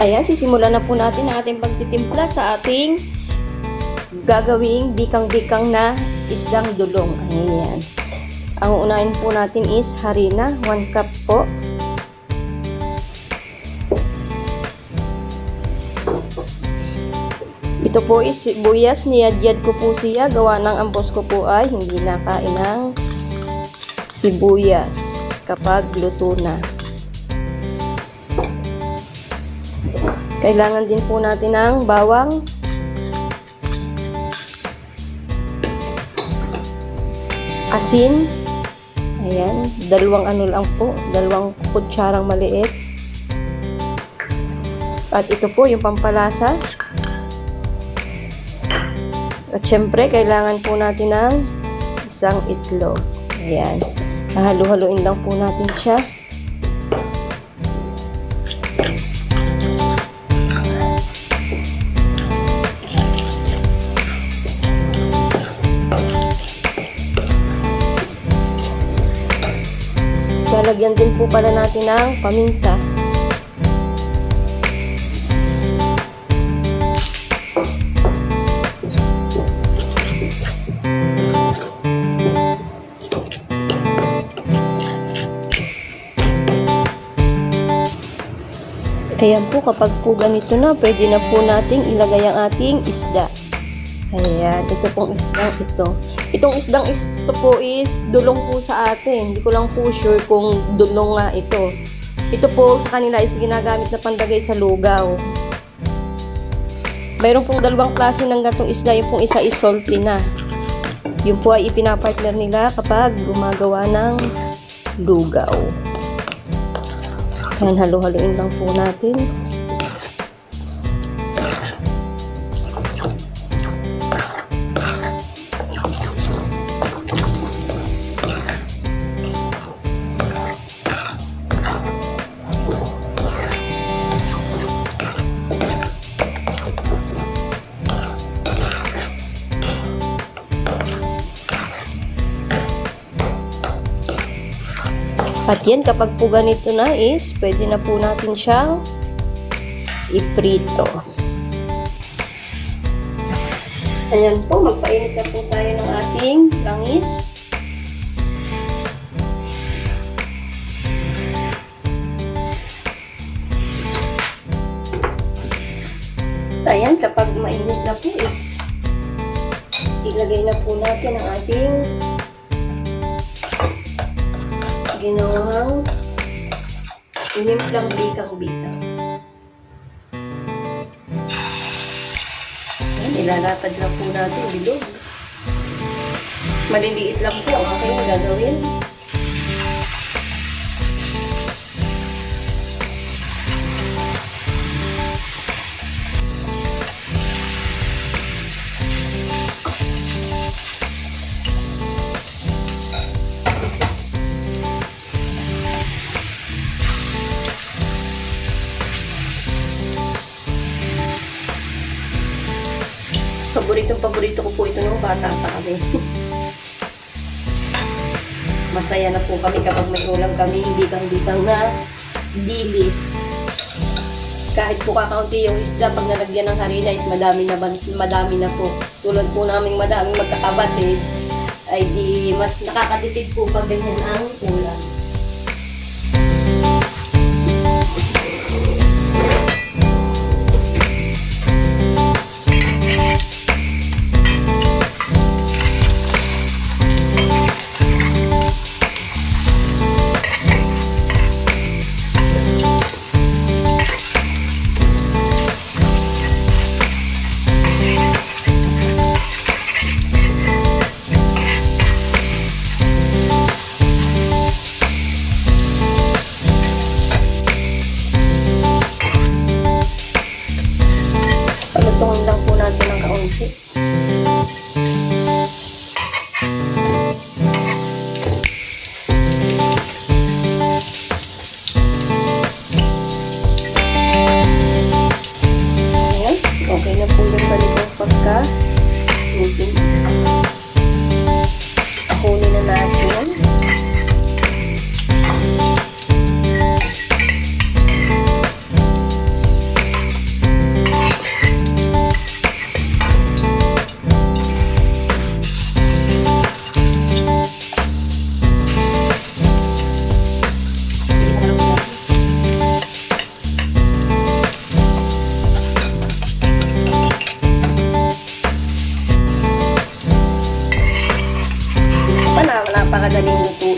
ayan, sisimulan na po natin ang ating pagtitimpla sa ating gagawing bikang-bikang na isdang dulong. Ayan. Ang unahin po natin is harina, 1 cup po. Ito po is sibuyas, niyadyad ko po siya. Gawa ng ambos ko po ay hindi nakain ng sibuyas kapag luto na. Kailangan din po natin ng bawang. Asin. Ayan, dalawang ano lang po, dalawang kutsarang maliit. At ito po yung pampalasa. At syempre, kailangan po natin ng isang itlog. Ayan. Hahalo-haloin lang po natin siya. Lalagyan din po pala natin ng paminta. Ayan po, kapag po ganito na, pwede na po nating ilagay ang ating isda. Ayan, ito pong isdang ito. Itong isdang ito po is dulong po sa atin. Hindi ko lang po sure kung dulong nga ito. Ito po sa kanila is ginagamit na pandagay sa lugaw. Mayroon pong dalawang klase ng gatong isda. Yung pong isa is salty na. Yung po ay ipinapartner nila kapag gumagawa ng lugaw. Ayan, halo-haloin lang po natin. At yan, kapag po ganito na is, pwede na po natin siyang iprito. Ayan po, magpainit na po tayo ng ating langis. Ayan, kapag mainit na po is, ilagay na po natin ang ating ginawang inimplang bikang-bikang. Ayan, ilalapad lang po natin bilog. Maliliit lang po ang aking gagawin. Paboritong paborito ko po ito nung bata pa kami. Masaya na po kami kapag may ulam kami, hindi kang bikang na dilis. Kahit po kakaunti yung isda, pag nalagyan ng harina is madami na, madami na po. Tulad po naming madaming magkakabatid, ay di mas nakakatipid po pag ganyan ang ulam. Thank you.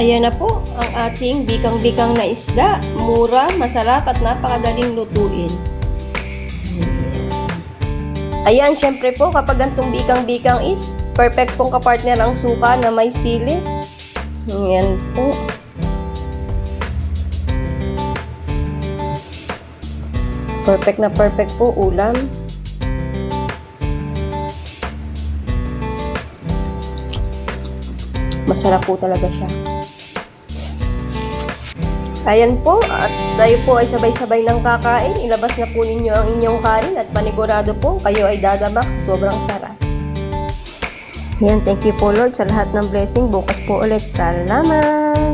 Ayan na po ang ating bikang-bikang na isda. Mura, masarap at napakadaling lutuin. Ayan, syempre po kapag gantong bikang-bikang is perfect pong kapartner ang suka na may sili. Ayan po. Perfect na perfect po ulam. Masarap po talaga siya. Ayan po, at tayo po ay sabay-sabay ng kakain. Ilabas na po ninyo ang inyong kanin at panigurado po kayo ay dadabak sa sobrang sarap. Yan, thank you po Lord sa lahat ng blessing. Bukas po ulit. Salamat!